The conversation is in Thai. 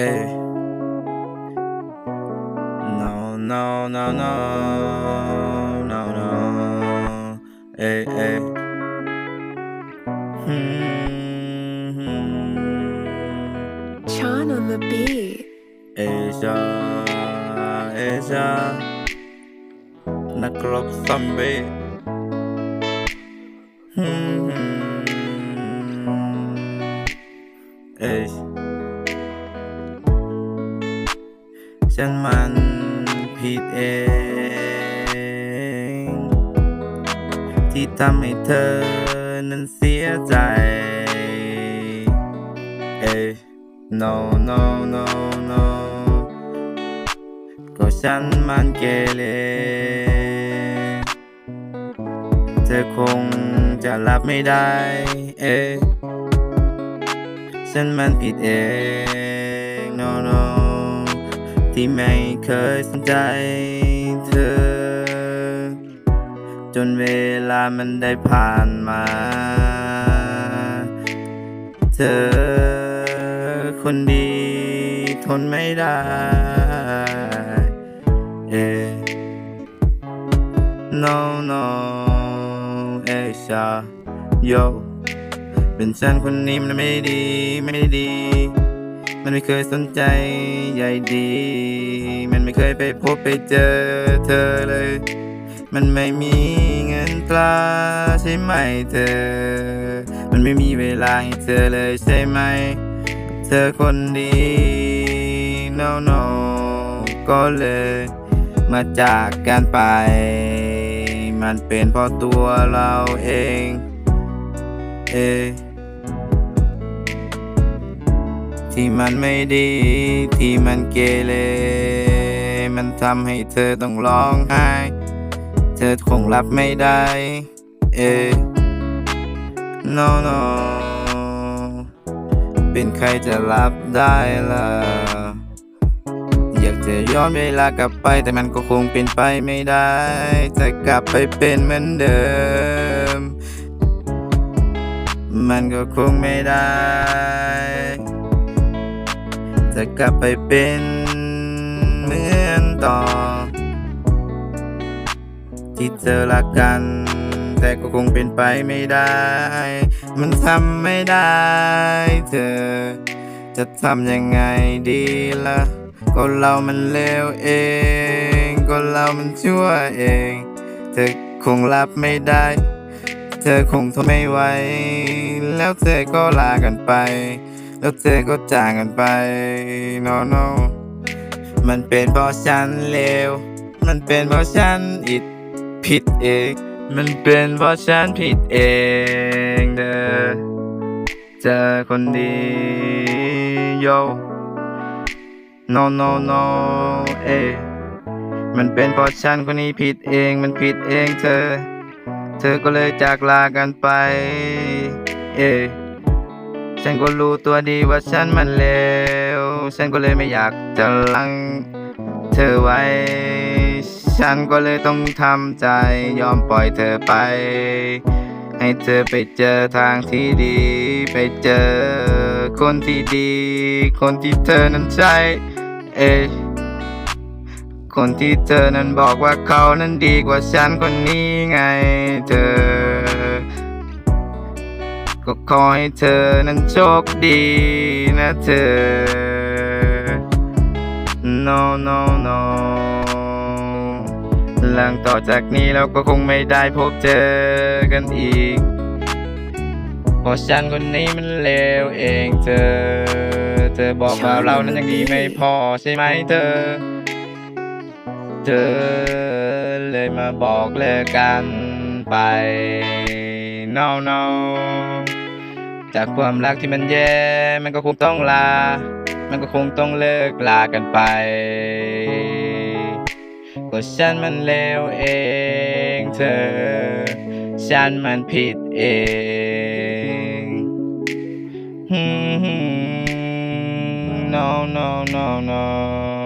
Ay. No, no, no, no, no, no. Ay, ay. Hmm. Sean on the beat. Asia, Asia. นัก ฉันมันผิดเอง ที่ทำให้เธอนั้นเสียใจ เอ้ย no no no no ก็ฉันมันเกเรเธอคงจะรับไม่ได้ เอ้ยฉันมันผิดเอง no no ที่ไม่เคยสนใจเธอ จนเวลามันได้ผ่านมา เธอคนดีทนไม่ได้ เอ no no เอชา yo เป็นฉันคนนี้มันไม่ดีไม่ดี มันไม่เคยสนใจ ใยดี มันไม่เคยไปพบไปเจอเธอเลย มันไม่มีเงินตราใช่ไหมเธอ มันไม่มีเวลาให้เธอเลยใช่ไหม เธอคนดี no no ก็เลย มาจากกันไป มันเป็นเพราะตัวเราเอง เอ ที่มันไม่ดี ที่มันเกเรมันทำให้เธอต้องร้องไห้ เธอคงรับไม่ได้ เอ no no เป็นใครจะรับได้ล่ะ อยากจะย้อนเวลากลับไป แต่มันก็คงเป็นไปไม่ได้ จะกลับไปเป็นเหมือนเดิม มันก็คงไม่ได้ จะกลับไปเป็นเหมือนต่อนที่เจอรักกัน แต่ก็คงเป็นไปไม่ได้ มันทำไม่ได้ เธอ จะทำยังไงดีล่ะ ก็เรามันเลวเอง ก็เรามันชั่วเอง เธอคงรับไม่ได้ เธอคงทนไม่ไหว แล้วเธอก็ลากันไป แล้วเธอก็จากกันไป no no มันเป็นเพราะฉันเลว มันเป็นเพราะฉันอิดผิดเอง มันเป็นเพราะฉันผิดเองเด้อเจอคนดี yo no no no เอมันเป็นเพราะฉันคนนี้ผิดเอง มันผิดเองเธอ เธอก็เลยจากลากันไป เอ ฉันก็รู้ตัวดีว่าฉันมันเลว ฉันก็เลยไม่อยากจะลังเธอไว้ ฉันก็เลยต้องทำใจยอมปล่อยเธอไป ให้เธอไปเจอทางที่ดี ไปเจอคนที่ดี คนที่เธอนั้นใช่ เอคนที่เธอนั้นบอกว่าเขานั้นดีกว่าฉันคนนี้ไงเธอ ก็ขอให้เธอนั้นโชคดีนะเธอ no no no หลังต่อจากนี้เราก็คงไม่ได้พบเจอกันอีกเพราะฉันคนนี้มันเลวเองเธอ เธอบอกว่าเรานั้นยังดีไม่พอใช่ไหมเธอ เธอเลยมาบอกเลิกกันไป no no จากความรักที่มันแย่ มันก็คงต้องลา มันก็คงต้องเลิกลากันไปก็ฉันมันเลวเองเธอ ฉันมันผิดเอง no no no no